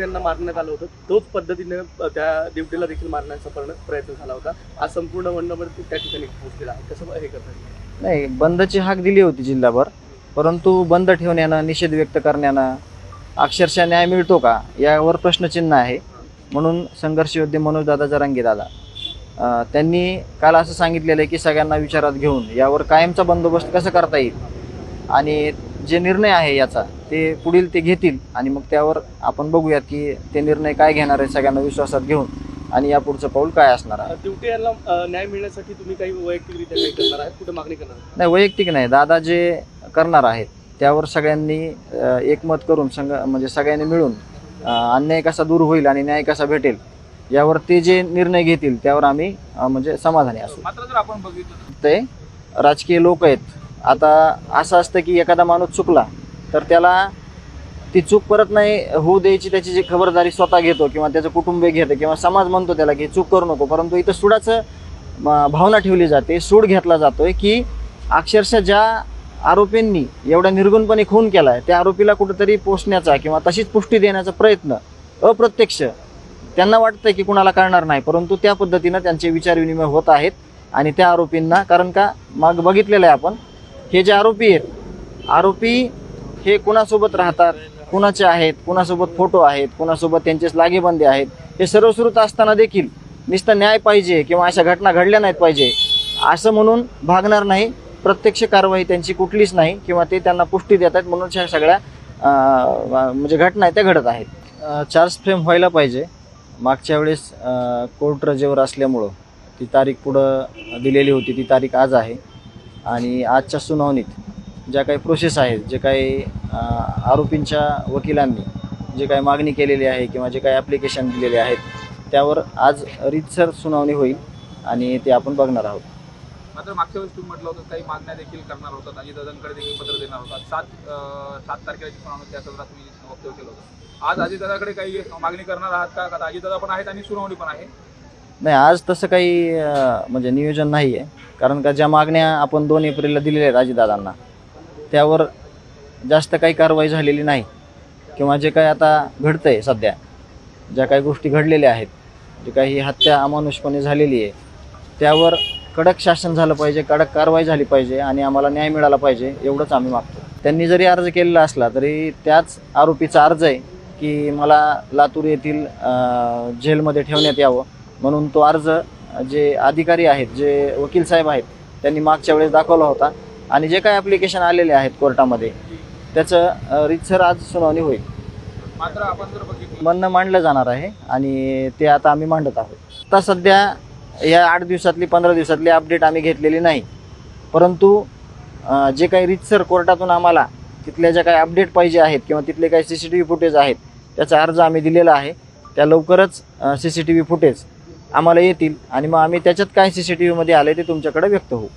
यांना मारण्यात आलं होतं. तोच पद्धतीने त्या दिवटीला देखील मारण्याचा प्रयत्न झाला होता. आज संपूर्ण मंडळ त्या ठिकाणी पोहोचलेला आहे. कसं हे करतात नाही बंदची हाक दिली होती जिल्हाभर. परंतु बंद ठेवण्यानं निषेध व्यक्त करण्यानं अक्षरशः न्याय मिळतो का? यावर प्रश्नचिन्ह आहे. म्हणून संघर्ष योद्धे मनोजदादा जरांगे दादा त्यांनी काल असं सांगितलेलं आहे की सगळ्यांना विचारात घेऊन यावर कायमचा बंदोबस्त कसं करता येईल? आणि जे निर्णय आहे याचा ते पुढील ते घेतील आणि मग त्यावर आपण बघूयात की ते निर्णय काय घेणार आहे सगळ्यांना विश्वासात घेऊन आणि या पुढचं पाऊल काय असणार आहे. यांना न्याय मिळण्यासाठी तुम्ही काही वैयक्तिकरित्या काही करणार आहात? कुठे मागणी करणार आहात? नाही वैयक्तिक नाही. दादा जे करणार आहेत त्यावर सगळ्यांनी अ, एकमत करून संघ म्हणजे सगळ्यांनी मिळून अ, अन्याय कसा दूर होईल आणि न्याय कसा भेटेल यावर ते जे निर्णय घेतील त्यावर आम्ही अ, म्हणजे समाधानी असू. मात्र जर आपण बघितलं ते राजकीय लोक आहेत. आता असं असतं की एखादा माणूस चुकला तर त्याला ती चूक परत नाही होऊ द्यायची त्याची जी खबरदारी स्वतः घेतो किंवा त्याचं कुटुंब घेतं किंवा समाज म्हणतो त्याला की चूक करू नको परंतु इथं सुडाचं म, भावना ठेवली जाते सूड घेतला जातोय की अक्षरशः ज्या आरोपींनी एवढा निर्गुणपणे खून केला आहे त्या आरोपीला कुठंतरी पोचण्याचा किंवा तशीच पुष्टी देण्याचा प्रयत्न अप्रत्यक्ष त्यांना वाटतं की कुणाला करणार नाही परंतु त्या पद्धतीनं त्यांचे विचार विनिमय होत आहेत आणि त्या आरोपींना कारण का माग बघितलेलं आहे आपण हे जे आरोपी आहेत आरोपी हे कुणासोबत राहतात कुणाचे आहेत कुणासोबत फोटो आहेत कुणासोबत त्यांचेच लागेबंदे आहेत हे सर्व सुरूच असताना देखील नुसतं न्याय पाहिजे किंवा अशा घटना घडल्या नाहीत पाहिजे असं म्हणून भागणार नाही प्रत्यक्ष कारवाई त्यांची कुठलीच नाही किंवा ते त्यांना पुष्टी देत आहेत म्हणून ह्या सगळ्या म्हणजे घटना आहेत त्या घडत आहेत. चार्ज फ्रेम व्हायला पाहिजे. मागच्या वेळेस कोर्ट रजेवर असल्यामुळं ती तारीख पुढं दिलेली होती ती तारीख आज आहे. आणि आजच्या सुनावणीत ज्या काही प्रोसेस आहेत जे काही आरोपींच्या वकिलांनी जे काही मागणी केलेली आहे किंवा जे काही ॲप्लिकेशन दिलेले आहेत त्यावर आज रीतसर सुनावणी होईल आणि ते आपण बघणार आहोत. मात्र मागच्या वेळेस तुम्ही म्हटलं होतं काही मागण्या देखील करणार होतात आणि दादांकडे देखील पत्र देणार होतात. सात सात तारखेला जी सुनावणी त्या संदर्भात तुम्ही वक्तव्य केलं होतं. आज अजितदादाकडे काही मागणी करणार आहात का? आता अजितदादा पण आहेत आणि सुनावणी पण आहे? नाही आज तसं काही म्हणजे नियोजन नाही आहे कारण का ज्या मागण्या आपण दोन एप्रिलला दिलेल्या आहेत अजितदादांना त्यावर जास्त काही कारवाई झालेली नाही. किंवा जे काही आता घडतं आहे सध्या ज्या काही गोष्टी घडलेल्या आहेत जे काही हत्या अमानुषपणे झालेली आहे त्यावर कडक शासन झालं पाहिजे कडक कारवाई झाली पाहिजे आणि आम्हाला न्याय मिळाला पाहिजे एवढंच आम्ही मागतो. त्यांनी जरी अर्ज केलेला असला तरी त्याच आरोपीचा अर्ज आहे की मला लातूर येथील जेलमध्ये ठेवण्यात यावं म्हणून तो अर्ज जे अधिकारी आहेत जे वकील साहेब आहेत त्यांनी मागच्या वेळेस दाखवला होता. आणि जे काही ॲप्लिकेशन आलेले आहेत कोर्टामध्ये त्याचं रीतसर आज सुनावणी होईल. मात्र आपण जर बघितलं म्हणणं मांडलं जाणार आहे आणि ते आता आम्ही मांडत आहोत. आता सध्या या आठ दिवसातली पंधरा दिवसातली अपडेट आम्ही घेतलेली नाही. परंतु जे काही रीतसर कोर्टातून आम्हाला तिथल्या ज्या काही अपडेट पाहिजे आहेत किंवा तिथले काही C C T V footage आहेत त्याचा अर्ज आम्ही दिलेला आहे. त्या लवकरच C C T V footage आम्हाला येतील आणि मग आम्ही त्याच्यात काय सी सी टी व्हीमध्ये आले ते तुमच्याकडे व्यक्त होऊ.